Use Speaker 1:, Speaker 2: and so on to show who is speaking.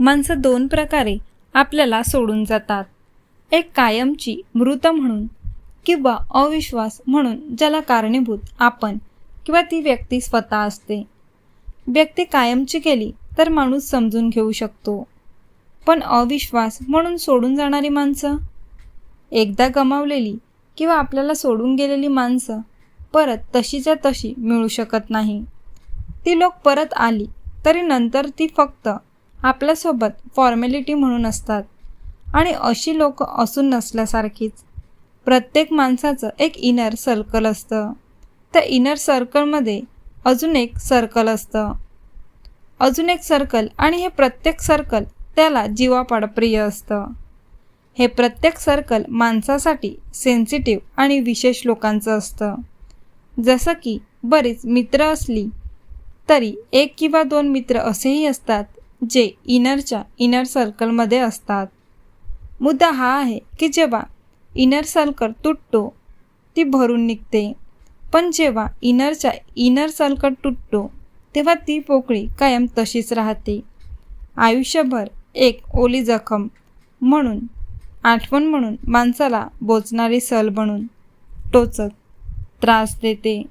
Speaker 1: माणसं दोन प्रकारे आपल्याला सोडून जातात. एक कायमची मृत म्हणून किंवा अविश्वास म्हणून ज्याला कारणीभूत आपण किंवा ती व्यक्ती स्वतः असते. व्यक्ती कायमची केली तर माणूस समजून घेऊ शकतो. पण अविश्वास म्हणून सोडून जाणारी माणसं? एकदा गमावलेली किंवा आपल्याला सोडून गेलेली माणसं परत तशीच्या तशी मिळू शकत नाही. ती लोक परत आली तरी नंतर ती फक्त आपल्यासोबत फॉर्मॅलिटी म्हणून असतात. आणि अशी लोक असून नसल्यासारखीच. प्रत्येक माणसाचं एक इनर सर्कल असतं. त्या इनर सर्कलमध्ये अजून एक सर्कल असतं. अजून एक सर्कल आणि हे प्रत्येक सर्कल त्याला जीवापाड प्रिय असतं. हे प्रत्येक सर्कल माणसासाठी सेन्सिटिव्ह आणि विशेष लोकांचं असतं. जसं की बरीच मित्र असली तरी एक किंवा दोन मित्र असेही असतात. जे इनरच्या इनर सर्कलमध्ये असतात. मुद्दा हा आहे की जेव्हा इनर सर्कल तुटतो ती भरून निघते. पण जेव्हा इनरच्या इनर सर्कल तुटतो तेव्हा ती पोकळी कायम तशीच राहते. आयुष्यभर एक ओली जखम म्हणून आठवण म्हणून माणसाला बोचणारी सल बनून टोचत त्रास देते.